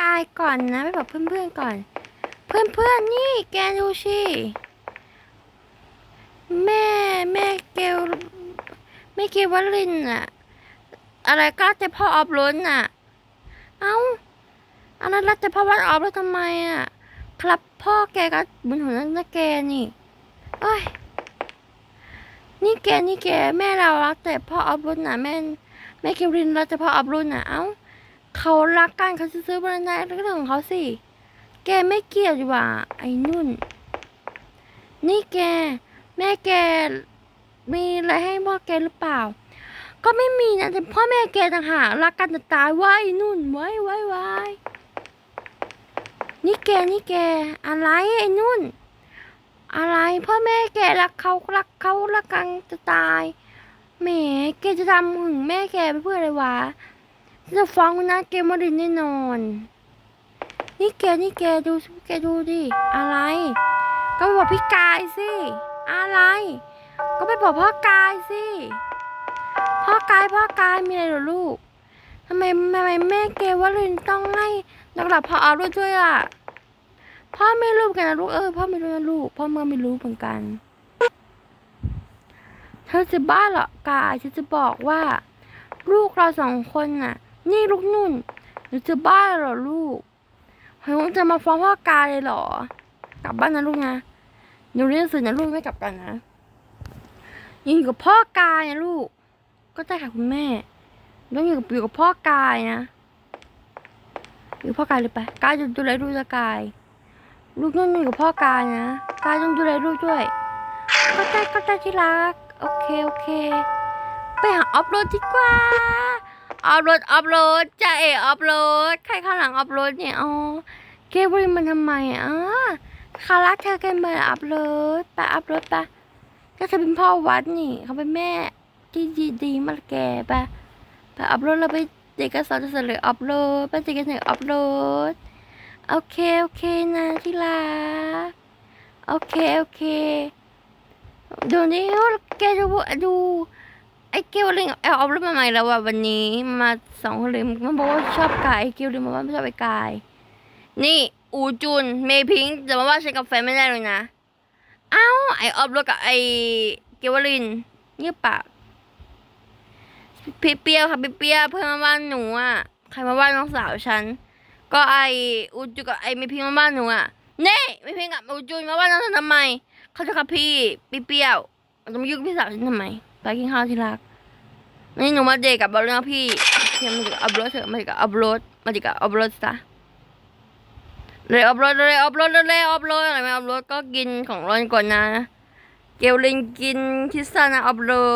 กายก่อนนะไปบอกเพื่อนๆก่อน เพื่อนๆนี่แกดูสิแม่แม่เกลแม่เกลวลินอะอะไรก็แต่พ่อออบล้นอะเอ้าอันนั้นรักแต่พ่อวัดออบแล้วทำไมอะครับพ่อแกก็บุญหัวนั่นนะแกนี่เอ้ยนี่แกนี่แกแม่เรารักแต่พ่อออบล้นน่ะแม่แม่เกลลินรักแต่พ่อออบล้นน่ะเอ้า เขารักกันเขาจะซื้อบรนายเรื่องของเขาสิ แกไม่เกลียดดีกว่า ไอ้นุ่น นี่แก แม่แกมีอะไรให้พ่อแกหรือเปล่า ก็ไม่มีนะแต่พ่อแม่แกต่างหากรักกันจะตายว่าไอ้นุ่นไว้ไว้ไว้นี่แกนี่แก อะไรไอ้นุ่น อะไรพ่อแม่แกรักเขารักเขารักกันจะตายแหมแกจะทำหึงแม่แกไปเพื่ออะไรวะ จะฟ้องนะเกมมารินแน่นอน นี่แกนี่แกดูแกดูดิอะไร ก็ไปบอกพี่กายสิอะไร ก็ไปบอกพ่อกายสิพ่อกายพ่อกายมีอะไรหรอลูกทำไมทำไมแม่เกวลินต้องให้ดอกหลับพ่อเอาด้วยด้วยล่ะพ่อไม่รู้กันนะลูกเออพ่อไม่รู้นะลูกพ่อเมื่อไม่รู้เหมือนกัน เธอจะบ้าเหรอกายฉันจะบอกว่า ลูกเราสองคนน่ะ นี่ลูกนุ่นหนูจะบ้าเหรอลูกเฮ้ยจะมาฟ้องพ่อกายเลยเหรอ กลับบ้านนะลูกนะหนูเรียนหนังสือนะลูกไม่กลับกันนะยังอยู่กับพ่อกายนะลูก ก็ได้ค่ะคุณแม่ต้องอยู่กับอยู่กับพ่อกายนะอยู่พ่อกายเลยไปกายจะดูแลลูกจะกาย ลูกนุ่นอยู่กับพ่อกายนะกายต้องดูแลลูกด้วย ก็ได้ก็ได้ที่รัก โอเคโอเค ไปหาอัพโหลดดีกว่า อัพโหลดอัพโหลดจะเออัพโหลดใครข้างหลังอัพโหลดเนี่ยอ๋อเกบริมันทำไมอะคารักเธอกันมาอัพโหลดไปอัพโหลดไปก็เธอเป็นพ่อวัดนี่เขาเป็นแม่ที่ดีดีมากแกไปไปอัพโหลดแล้วไปเด็กก็สอนจะเสนออัพโหลดไปเด็กก็เสนออัพโหลดโอเคโอเคนะที่รักโอเคโอเคดูนี่แกดูดู ไอ้เกลลิงแอบเอารถมาใหม่แล้วว่ะวันนี้มาสองคนเลยมันบอกว่าชอบกายไอ้เกลลิงบอกว่าไม่ชอบไอ้กาย นี่ อูจุนเมพิงค์จะมาว่าฉันกับแฟนไม่ได้เลยนะ เอ้าไอออฟรถกับไอเกวลินเงียบปากพี่เปียวค่ะพี่เปียวเพื่อนมาบ้านหนูอะใครมาบ้านน้องสาวฉันก็ไออูจุนกับไอเมพิงค์มาบ้านหนูอะเน่เมพิงค์กับอูจุนมาบ้านน้องฉันทำไมเขาจะกับพี่พี่เปียวจะมายุ่งพี่สาวฉันทำไม ไปกินข้าวที่รักนี่หนูมาเดทกับเรื่องพี่เทียมมาดีกับอัพโหลดเถอะมาดีกับอัพโหลดมาดีกับอัพโหลดซะเลยอัพโหลดเลยอัพโหลดเลยอัพโหลดอะไรไม่อัพโหลดก็กินของร้อนก่อนนะ เกลลินกินคิสซ่านะอัพโหลด